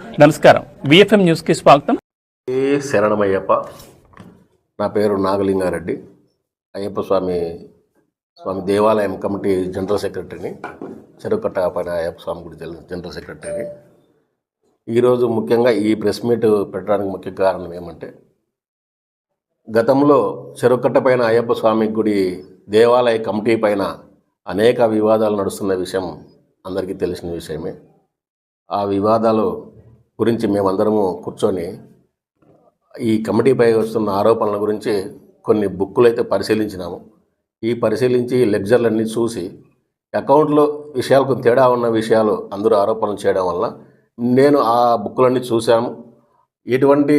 నమస్కారం. విఎఫ్ఎం న్యూస్కి స్వాగతం. ఏ శరణమయ్యప్ప? నా పేరు నాగలింగారెడ్డి. అయ్యప్ప స్వామి స్వామి దేవాలయం కమిటీ జనరల్ సెక్రటరీని చెరుకట్ట పైన అయ్యప్ప స్వామి గుడి జనరల్ సెక్రటరీని. ఈరోజు ముఖ్యంగా ఈ ప్రెస్ మీట్ పెట్టడానికి ముఖ్య కారణం ఏమంటే గతంలో చెరుకట్ట పైన అయ్యప్ప స్వామి గుడి దేవాలయ కమిటీ పైన అనేక వివాదాలు నడుస్తున్న విషయం అందరికీ తెలిసిన విషయమే. ఆ వివాదాలు గురించి మేమందరము కూర్చొని ఈ కమిటీపై వస్తున్న ఆరోపణల గురించి కొన్ని బుక్కులు అయితే పరిశీలించినాము. ఈ పరిశీలించి లెక్చర్లన్నీ చూసి అకౌంట్లో విషయాలు కొంచెం తేడా ఉన్న విషయాలు అందరూ ఆరోపణలు చేయడం వల్ల నేను ఆ బుక్కులన్నీ చూశాము. ఎటువంటి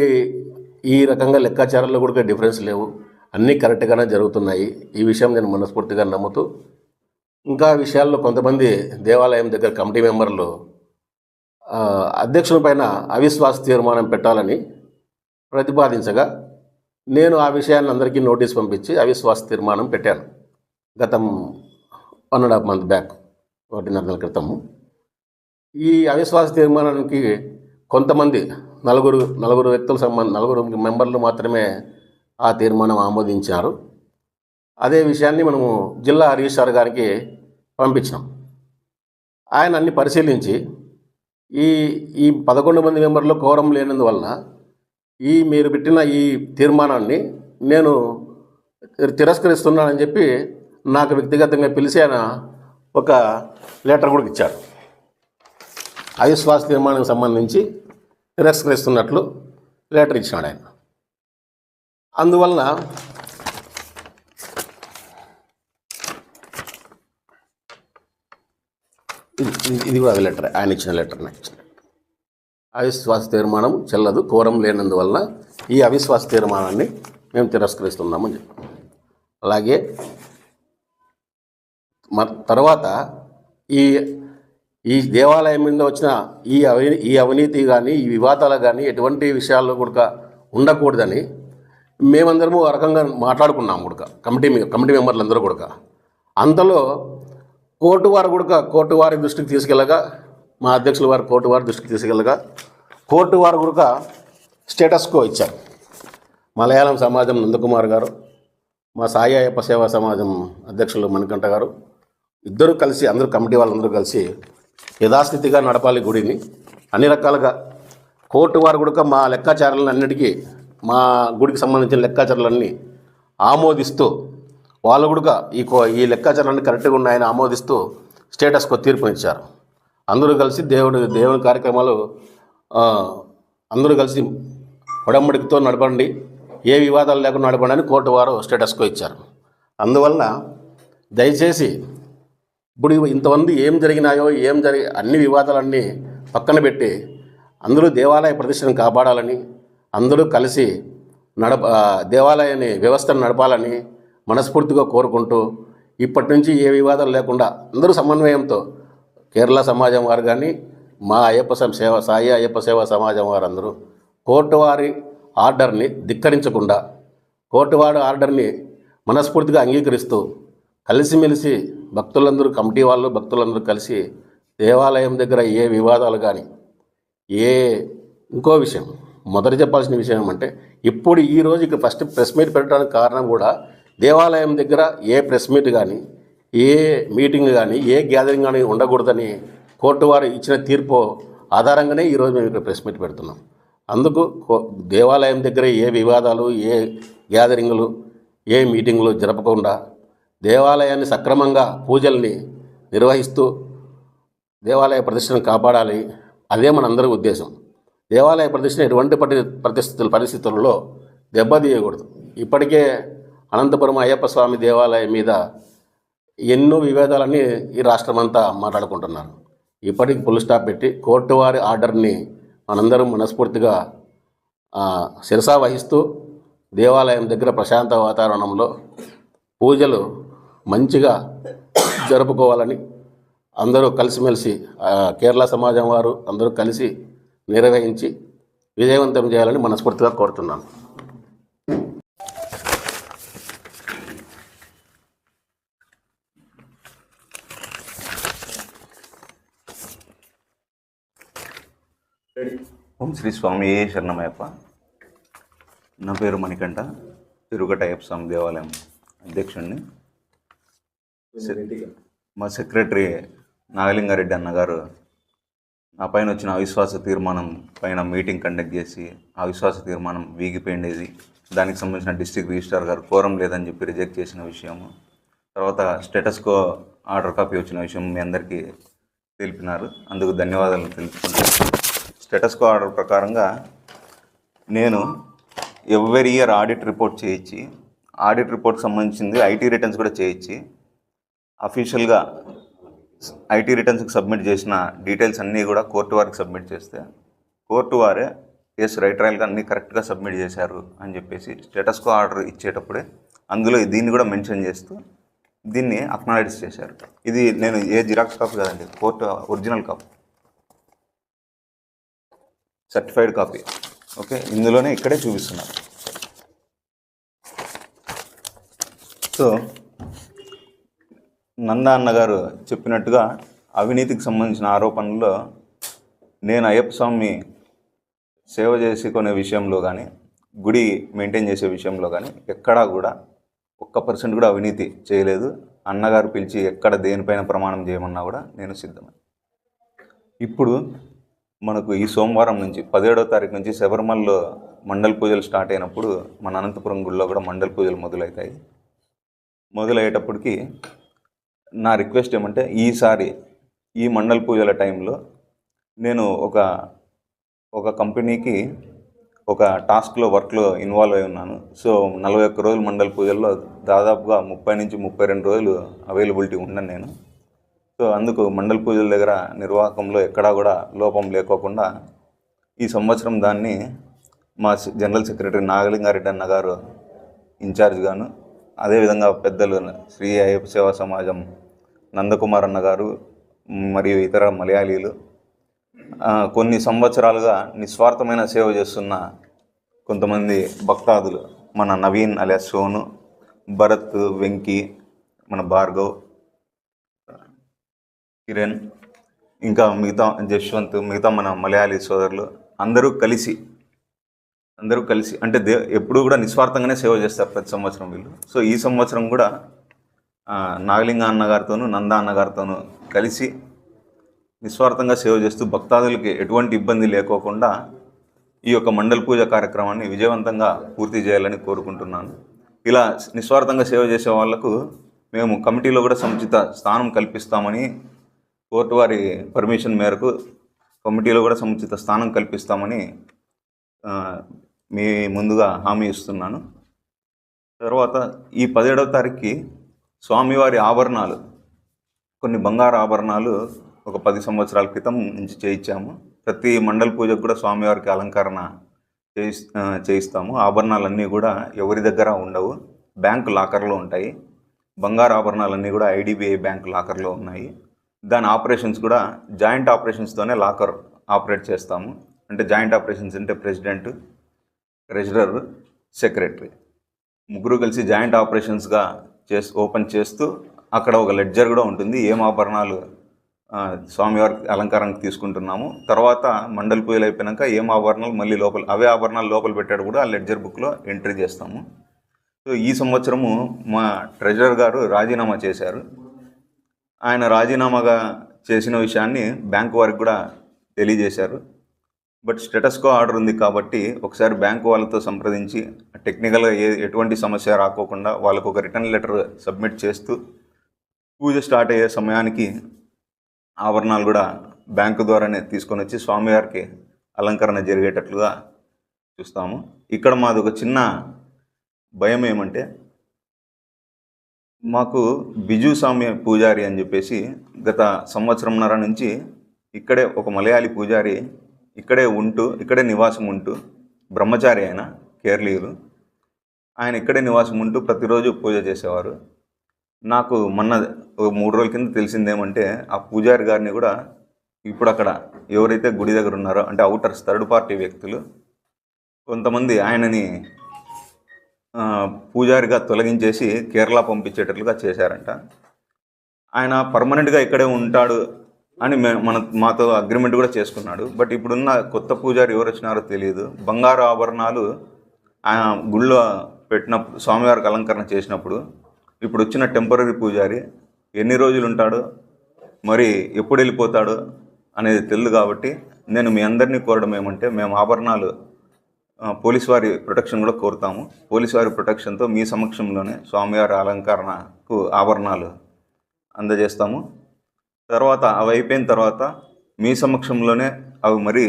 ఈ రకంగా లెక్కాచారాల్లో కూడా డిఫరెన్స్ లేవు. అన్నీ కరెక్ట్గానే జరుగుతున్నాయి. ఈ విషయం నేను మనస్ఫూర్తిగా నమ్ముతూ ఇంకా విషయాల్లో కొంతమంది దేవాలయం దగ్గర కమిటీ మెంబర్లు ఆ, పైన అవిశ్వాస తీర్మానం పెట్టాలని ప్రతిపాదించగా నేను ఆ విషయాన్ని అందరికీ నోటీస్ పంపించి అవిశ్వాస తీర్మానం పెట్టాను. గతం one and half month back ఒకటిన్నర నెలల క్రితము. ఈ అవిశ్వాస తీర్మానానికి కొంతమంది నలుగురు నలుగురు వ్యక్తుల సంబంధ నలుగురు మెంబర్లు మాత్రమే ఆ తీర్మానం ఆమోదించారు. అదే విషయాన్ని మనము జిల్లా హరీష్ సార్ గారికి పంపించినాం. ఆయన అన్ని పరిశీలించి ఈ ఈ పదకొండు మంది మెంబర్లో కోరం లేనందువలన ఈ మీరు పెట్టిన ఈ తీర్మానాన్ని నేను తిరస్కరిస్తున్నానని చెప్పి నాకు వ్యక్తిగతంగా పిలిచి ఆయన ఒక లెటర్ కూడా ఇచ్చారు. అవిశ్వాస తీర్మానానికి సంబంధించి తిరస్కరిస్తున్నట్లు లెటర్ ఇచ్చాడు ఆయన. అందువలన ఇది కూడా అవి లెటర్. ఆయన ఇచ్చిన లెటర్ నాకు ఇచ్చిన అవిశ్వాస తీర్మానం చెల్లదు కోరం లేనందువలన ఈ అవిశ్వాస తీర్మానాన్ని మేము తిరస్కరిస్తున్నామని చెప్పాం. అలాగే మ తర్వాత ఈ ఈ దేవాలయం మీద వచ్చిన ఈ అవి ఈ అవినీతి కానీ ఈ వివాదాలు కానీ ఎటువంటి విషయాల్లో కూడా ఉండకూడదని మేమందరము ఆ రకంగా మాట్లాడుకున్నాం కూడా కమిటీ కమిటీ మెంబర్లు అందరూ కూడా అంతలో కోర్టు వారు కూడా కోర్టు వారి దృష్టికి తీసుకెళ్ళగా మా అధ్యక్షుల వారు కోర్టు వారి దృష్టికి తీసుకెళ్ళగా కోర్టు వారు కూడా స్టేటస్ కో ఇచ్చారు. మలయాళం సమాజం నందకుమార్ గారు మా సాయి అయ్యప్ప సేవా సమాజం అధ్యక్షులు మణికంఠ గారు ఇద్దరు కలిసి అందరూ కమిటీ వాళ్ళందరూ కలిసి యథాస్థితిగా నడపాలి గుడిని. అన్ని రకాలుగా కోర్టు వారు కూడా మా లెక్కాచారాలన్నిటికీ మా గుడికి సంబంధించిన లెక్కాచారాలన్నీ ఆమోదిస్తూ వాళ్ళు కూడా ఈ కో ఈ లెక్కాచారాన్ని కరెక్ట్గా ఉన్నాయని ఆమోదిస్తూ స్టేటస్కో తీర్పునిచ్చారు అందరూ కలిసి దేవుడు దేవుని కార్యక్రమాలు అందరూ కలిసి ఉడంబడికతో నడపండి. ఏ వివాదాలు లేకుండా నడపండి అని కోర్టు వారు స్టేటస్కో ఇచ్చారు. అందువలన దయచేసి ఇప్పుడు ఇంతమంది ఏం జరిగినాయో ఏం జరిగి అన్ని వివాదాలన్నీ పక్కన పెట్టి అందరూ దేవాలయ ప్రతిష్టను కాపాడాలని అందరూ కలిసి నడప దేవాలయాన్ని వ్యవస్థను నడపాలని మనస్ఫూర్తిగా కోరుకుంటూ ఇప్పటి నుంచి ఏ వివాదాలు లేకుండా అందరూ సమన్వయంతో కేరళ సమాజం వారు కానీ మా అయ్యప్ప సేవ సాయి అయ్యప్ప సేవా సమాజం వారందరూ కోర్టు వారి ఆర్డర్ని ధిక్కరించకుండా కోర్టు వారి ఆర్డర్ని మనస్ఫూర్తిగా అంగీకరిస్తూ కలిసిమెలిసి భక్తులందరూ కమిటీ వాళ్ళు భక్తులందరూ కలిసి దేవాలయం దగ్గర ఏ వివాదాలు కానీ ఏ ఇంకో విషయం మొదట చెప్పాల్సిన విషయం ఏమంటే ఇప్పుడు ఈ రోజుకి ఫస్ట్ ప్రెస్ మీట్ పెట్టడానికి కారణం కూడా దేవాలయం దగ్గర ఏ ప్రెస్ మీట్ కానీ ఏ మీటింగ్ కానీ ఏ గ్యాదరింగ్ కానీ ఉండకూడదని కోర్టు వారు ఇచ్చిన తీర్పు ఆధారంగానే ఈరోజు మేము ఇక్కడ ప్రెస్ మీట్ పెడుతున్నాం. అందుకు కో- దేవాలయం దగ్గర ఏ వివాదాలు ఏ గ్యాదరింగ్లు ఏ మీటింగ్లు జరపకుండా దేవాలయాన్ని సక్రమంగా పూజల్ని నిర్వహిస్తూ దేవాలయ ప్రతిష్టను కాపాడాలి అదే మనందరి ఉద్దేశం. దేవాలయ ప్రదర్శన ఎటువంటి పరి పరిస్థితుల పరిస్థితుల్లో దెబ్బతీయకూడదు. ఇప్పటికే అనంతపురం అయ్యప్ప స్వామి దేవాలయం మీద ఎన్నో విభేదాలన్నీ ఈ రాష్ట్రమంతా మాట్లాడుకుంటున్నారు. ఇప్పటికి ఫుల్ స్టాప్ పెట్టి కోర్టు వారి ఆర్డర్ని మనందరం మనస్ఫూర్తిగా శిరసా వహిస్తూ దేవాలయం దగ్గర ప్రశాంత వాతావరణంలో పూజలు మంచిగా జరుపుకోవాలని అందరూ కలిసిమెలిసి కేరళ సమాజం వారు అందరూ కలిసి నిర్వహించి విజయవంతం చేయాలని మనస్ఫూర్తిగా కోరుతున్నాను. శ్రీ స్వామి ఏ శరణమయ్యప్ప. నా పేరు మణికంఠ తిరుగట అయ్యప్ప స్వామి దేవాలయం అధ్యక్షుడిని మా సెక్రటరీ నాగలింగారెడ్డి అన్నగారు నా పైన వచ్చిన అవిశ్వాస తీర్మానం పైన మీటింగ్ కండక్ట్ చేసి ఆ విశ్వాస తీర్మానం వీగిపోయిండేది. దానికి సంబంధించిన డిస్ట్రిక్ట్ రిజిస్ట్రార్ గారు కోరం లేదని చెప్పి రిజెక్ట్ చేసిన విషయము. తర్వాత స్టేటస్కో ఆర్డర్ కాపీ వచ్చిన విషయం మీ అందరికీ తెలిపినారు. అందుకు ధన్యవాదాలు స్టేటస్ స్టేటస్కో ఆర్డర్ ప్రకారంగా నేను ఎవ్రీ ఇయర్ ఆడిట్ రిపోర్ట్ చేయించి ఆడిట్ రిపోర్ట్ సంబంధించింది ఐటీ రిటర్న్స్ కూడా చేయించి అఫీషియల్గా ఐటీ రిటర్న్స్కి సబ్మిట్ చేసిన డీటెయిల్స్ అన్నీ కూడా కోర్టు వారికి సబ్మిట్ చేస్తే కోర్టు వారే ఎస్ రైట్ రాయల్గా అన్నీ కరెక్ట్గా సబ్మిట్ చేశారు అని చెప్పేసి స్టేటస్కో ఆర్డర్ ఇచ్చేటప్పుడే అందులో దీన్ని కూడా మెన్షన్ చేస్తూ దీన్ని అక్నాలైజ్ చేశారు. ఇది నేను ఏ జిరాక్స్ కాపీ కాదండి court original copy certified copy okay ఇందులోనే ఇక్కడే చూపిస్తున్నాను సో నందా అన్నగారు చెప్పినట్టుగా అవినీతికి సంబంధించిన ఆరోపణల్లో నేను అయ్యప్ప స్వామి సేవ చేసి కొనే విషయంలో కానీ గుడి మెయింటైన్ చేసే విషయంలో కానీ ఎక్కడా కూడా ఒక్క పర్సెంట్ కూడా అవినీతి చేయలేదు. అన్నగారు పిలిచి ఎక్కడ దేనిపైన ప్రమాణం చేయమన్నా కూడా నేను సిద్ధమే. ఇప్పుడు మనకు ఈ సోమవారం నుంచి పదిహేడో తారీఖు నుంచి శబరిమలలో మండల పూజలు స్టార్ట్ అయినప్పుడు మన అనంతపురం గుడిలో కూడా మండల పూజలు మొదలవుతాయి. మొదలయ్యేటప్పటికి నా రిక్వెస్ట్ ఏమంటే ఈసారి ఈ మండల పూజల టైంలో నేను ఒక ఒక కంపెనీకి ఒక టాస్క్లో వర్క్లో ఇన్వాల్వ్ అయి ఉన్నాను. సో నలభై ఒక్క రోజులు మండల పూజల్లో దాదాపుగా ముప్పై నుంచి ముప్పై రెండు రోజులు అవైలబిలిటీ ఉన్నాను నేను. సో అందుకు మండల పూజల దగ్గర నిర్వాహకంలో ఎక్కడా కూడా లోపం లేకోకుండా ఈ సంవత్సరం దాన్ని మా జనరల్ సెక్రటరీ నాగలింగారెడ్డి అన్న గారు ఇన్ఛార్జ్గాను అదేవిధంగా పెద్దలు శ్రీ అయ్యప్ప సేవా సమాజం నందకుమార్ అన్న గారు మరియు ఇతర మలయాళీలు కొన్ని సంవత్సరాలుగా నిస్వార్థమైన సేవ చేస్తున్న కొంతమంది భక్తాదులు మన నవీన్ అలియా సోను భరత్ వెంకీ మన భార్గవ్ కిరణ్ ఇంకా మిగతా జశ్వంత్ మిగతా మన మలయాళీ సోదరులు అందరూ కలిసి అందరూ కలిసి అంటే దే ఎప్పుడూ కూడా నిస్వార్థంగానే సేవ చేస్తారు ప్రతి సంవత్సరం వీళ్ళు. సో ఈ సంవత్సరం కూడా నాగలింగ అన్నగారితోనూ నంద అన్నగారితోనూ కలిసి నిస్వార్థంగా సేవ చేస్తూ భక్తాదులకి ఎటువంటి ఇబ్బంది లేకోకుండా ఈ యొక్క మండల పూజ కార్యక్రమాన్ని విజయవంతంగా పూర్తి చేయాలని కోరుకుంటున్నాను. ఇలా నిస్వార్థంగా సేవ చేసే వాళ్ళకు మేము కమిటీలో కూడా సముచిత స్థానం కల్పిస్తామని కోర్టు వారి పర్మిషన్ మేరకు కమిటీలో కూడా సముచిత స్థానం కల్పిస్తామని మీ ముందుగా హామీ ఇస్తున్నాను. తర్వాత ఈ పదిహేడవ తారీఖుకి స్వామివారి ఆభరణాలు కొన్ని బంగారు ఆభరణాలు ఒక పది సంవత్సరాల క్రితం నుంచి చేయించాము. ప్రతి మండల పూజకు కూడా స్వామివారికి అలంకరణ చేయి చేయిస్తాము. ఆభరణాలన్నీ కూడా ఎవరి దగ్గర ఉండవు బ్యాంకు లాకర్లో ఉంటాయి. బంగారు ఆభరణాలన్నీ కూడా ఐడిబిఐ బ్యాంక్ లాకర్లో ఉన్నాయి. దాని ఆపరేషన్స్ కూడా జాయింట్ ఆపరేషన్స్తోనే లాకర్ ఆపరేట్ చేస్తాము. అంటే జాయింట్ ఆపరేషన్స్ అంటే ప్రెసిడెంట్ ట్రెజరర్ సెక్రటరీ. ముగ్గురు కలిసి జాయింట్ ఆపరేషన్స్గా చేసి ఓపెన్ చేస్తూ అక్కడ ఒక లెడ్జర్ కూడా ఉంటుంది. ఏం ఆభరణాలు స్వామివారి స్వామివారికి అలంకారానికి తీసుకుంటున్నాము. తర్వాత మండలి పూజలు అయిపోయినాక ఏం ఆభరణాలు మళ్ళీ లోపల అవే ఆభరణాలు లోపల పెట్టాడు కూడా ఆ లెడ్జర్ బుక్లో ఎంట్రీ చేస్తాము. సో ఈ సంవత్సరము మా ట్రెజరర్ గారు రాజీనామా చేశారు. ఆయన రాజీనామాగా చేసిన విషయాన్ని బ్యాంకు వారికి కూడా తెలియజేశారు. బట్ స్టేటస్కో ఆర్డర్ ఉంది కాబట్టి ఒకసారి బ్యాంకు వాళ్ళతో సంప్రదించి టెక్నికల్గా ఏ ఎటువంటి సమస్య రాకోకుండా వాళ్ళకు ఒక రిటర్న్ లెటర్ సబ్మిట్ చేస్తూ పూజ స్టార్ట్ అయ్యే సమయానికి ఆభరణాలు కూడా బ్యాంకు ద్వారానే తీసుకొని వచ్చి స్వామివారికి అలంకరణ జరిగేటట్లుగా చూస్తాము. ఇక్కడ మాది ఒక చిన్న భయం ఏమంటే మాకు బిజు స్వామి పూజారి అని చెప్పేసి గత సంవత్సరంన్నర నుంచి ఇక్కడే ఒక మలయాళీ పూజారి ఇక్కడే ఉంటూ ఇక్కడే నివాసం ఉంటూ బ్రహ్మచారి ఆయన కేరళీయులు. ఆయన ఇక్కడే నివాసం ఉంటూ ప్రతిరోజు పూజ చేసేవారు. నాకు మొన్న ఓ మూడు రోజుల కింద తెలిసిందేమంటే ఆ పూజారి గారిని కూడా ఇప్పుడు అక్కడ ఎవరైతే గుడి దగ్గర ఉన్నారో అంటే అవుటర్స్ థర్డ్ పార్టీ వ్యక్తులు కొంతమంది ఆయనని పూజారిగా తొలగించేసి కేరళ పంపించేటట్లుగా చేశారంట. ఆయన పర్మనెంట్గా ఇక్కడే ఉంటాడు అని మే మన మాతో అగ్రిమెంట్ కూడా చేసుకున్నాడు. బట్ ఇప్పుడున్న కొత్త పూజారి ఎవరు వచ్చినారో తెలియదు బంగారు ఆభరణాలు ఆయన గుళ్ళో పెట్టినప్పుడు స్వామివారికి అలంకరణ చేసినప్పుడు ఇప్పుడు వచ్చిన టెంపరీ పూజారి ఎన్ని రోజులు ఉంటాడు మరి ఎప్పుడు వెళ్ళిపోతాడు అనేది తెలియదు కాబట్టి నేను మీ అందరినీ కోరడం ఏమంటే మేము ఆభరణాలు పోలీస్ వారి ప్రొటెక్షన్ కూడా కోరుతాము. పోలీస్ వారి ప్రొటెక్షన్తో మీ సమక్షంలోనే స్వామివారి అలంకరణకు ఆభరణాలు అందజేస్తాము. తర్వాత అవి అయిపోయిన తర్వాత మీ సమక్షంలోనే అవి మరి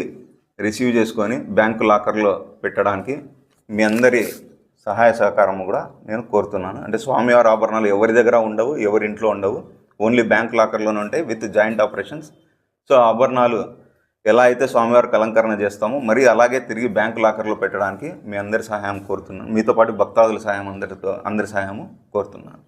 రిసీవ్ చేసుకొని బ్యాంకు లాకర్లో పెట్టడానికి మీ అందరి సహాయ సహకారం కూడా నేను కోరుతున్నాను. అంటే స్వామివారి ఆభరణాలు ఎవరి దగ్గర ఉండవు ఎవరి ఇంట్లో ఉండవు. ఓన్లీ బ్యాంక్ లాకర్లోనే ఉంటాయి విత్ జాయింట్ ఆపరేషన్స్. సో ఆభరణాలు ఎలా అయితే స్వామివారికి అలంకరణ చేస్తామో మరి అలాగే తిరిగి బ్యాంకు లాకర్లో పెట్టడానికి మీ అందరి సహాయం కోరుతున్నాను. మీతో పాటు భక్తాదుల సహాయం అందరితో అందరి సహాయము కోరుతున్నాను.